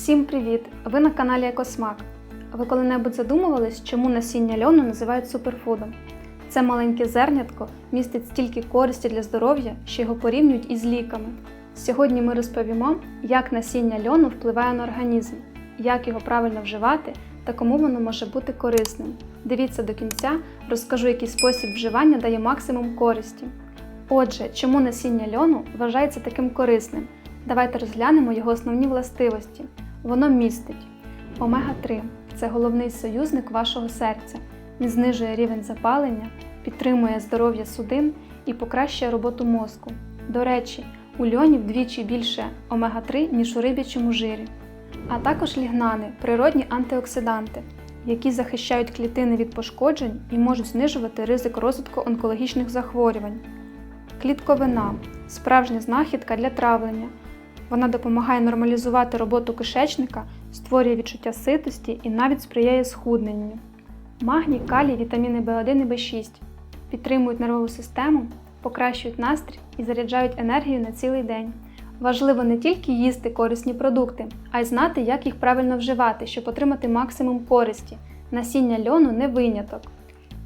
Всім привіт! Ви на каналі Екосмак. Ви коли-небудь задумувались, чому насіння льону називають суперфудом? Це маленьке зернятко містить стільки користі для здоров'я, що його порівнюють із ліками. Сьогодні ми розповімо, як насіння льону впливає на організм, як його правильно вживати та кому воно може бути корисним. Дивіться до кінця, розкажу, який спосіб вживання дає максимум користі. Отже, чому насіння льону вважається таким корисним? Давайте розглянемо його основні властивості. Воно містить омега-3 це головний союзник вашого серця. Він знижує рівень запалення, підтримує здоров'я судин і покращує роботу мозку. До речі, у льоні вдвічі більше омега-3, ніж у риб'ячому жирі. А також лігнани природні антиоксиданти, які захищають клітини від пошкоджень і можуть знижувати ризик розвитку онкологічних захворювань. Клітковина справжня знахідка для травлення. Вона допомагає нормалізувати роботу кишечника, створює відчуття ситості і навіть сприяє схудненню. Магній, калій, вітаміни В1 і В6 підтримують нервову систему, покращують настрій і заряджають енергію на цілий день. Важливо не тільки їсти корисні продукти, а й знати, як їх правильно вживати, щоб отримати максимум користі. Насіння льону не виняток.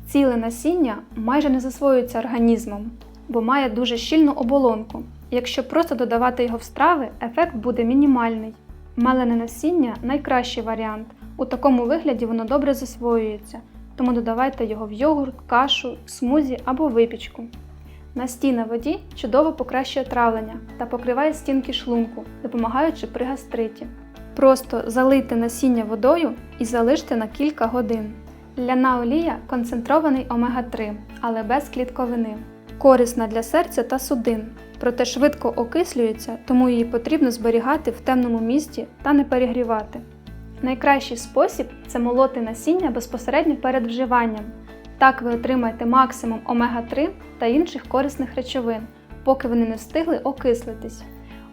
Ціле насіння майже не засвоюється організмом, бо має дуже щільну оболонку. Якщо просто додавати його в страви, ефект буде мінімальний. Малене насіння найкращий варіант. У такому вигляді воно добре засвоюється, тому додавайте його в йогурт, кашу, смузі або випічку. Настій на воді чудово покращує травлення та покриває стінки шлунку, допомагаючи при гастриті. Просто залийте насіння водою і залиште на кілька годин. Ляна олія концентрований омега-3, але без клітковини. Корисна для серця та судин, проте швидко окислюється, тому її потрібно зберігати в темному місці та не перегрівати. Найкращий спосіб це молоти насіння безпосередньо перед вживанням. Так ви отримаєте максимум омега-3 та інших корисних речовин, поки вони не встигли окислитись.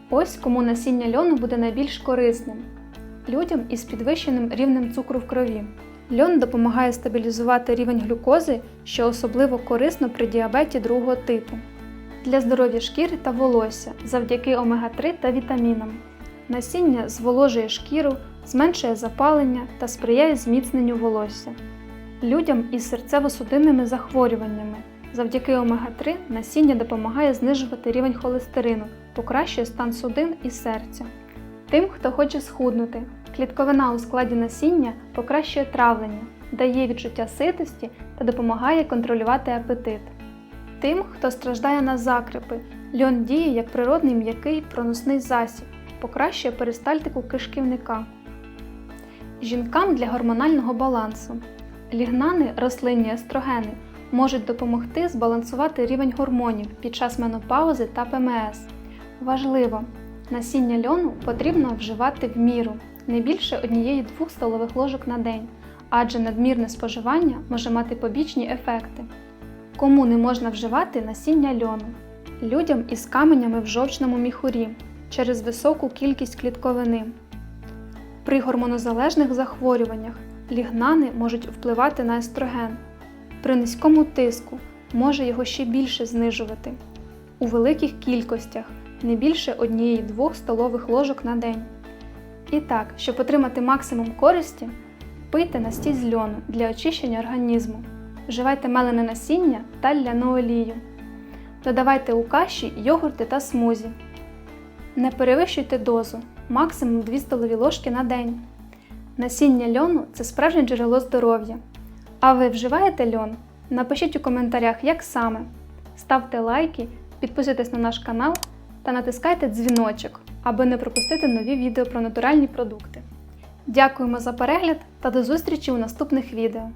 Ось кому насіння льону буде найбільш корисним людям із підвищеним рівнем цукру в крові. Льон допомагає стабілізувати рівень глюкози, що особливо корисно при діабеті другого типу, для здоров'я шкіри та волосся завдяки омега-3 та вітамінам. Насіння зволожує шкіру, зменшує запалення та сприяє зміцненню волосся. Людям із серцево-судинними захворюваннями завдяки омега-3 насіння допомагає знижувати рівень холестерину, покращує стан судин і серця. Тим, хто хоче схуднути, клітковина у складі насіння покращує травлення, дає відчуття ситості та допомагає контролювати апетит. Тим, хто страждає на закрипи, льон діє як природний м'який проносний засіб, покращує перистальтику кишківника. Жінкам для гормонального балансу. Лігнани, рослинні естрогени, можуть допомогти збалансувати рівень гормонів під час менопаузи та ПМС. Важливо! Насіння льону потрібно вживати в міру не більше однієї-двох столових ложок на день, адже надмірне споживання може мати побічні ефекти. Кому не можна вживати насіння льону? Людям із каменями в жовчному міхурі через високу кількість клітковини. При гормонозалежних захворюваннях лігнани можуть впливати на естроген. При низькому тиску може його ще більше знижувати. У великих кількостях не більше однієї-двох столових ложок на день. І так, щоб отримати максимум користі, пийте настій з льону для очищення організму, вживайте мелене насіння та ляну олію. Додавайте у каші йогурти та смузі. Не перевищуйте дозу максимум 2 столові ложки на день. Насіння льону це справжнє джерело здоров'я. А ви вживаєте льон? Напишіть у коментарях, як саме. Ставте лайки, підписуйтесь на наш канал та натискайте дзвіночок, аби не пропустити нові відео про натуральні продукти. Дякуємо за перегляд та до зустрічі у наступних відео!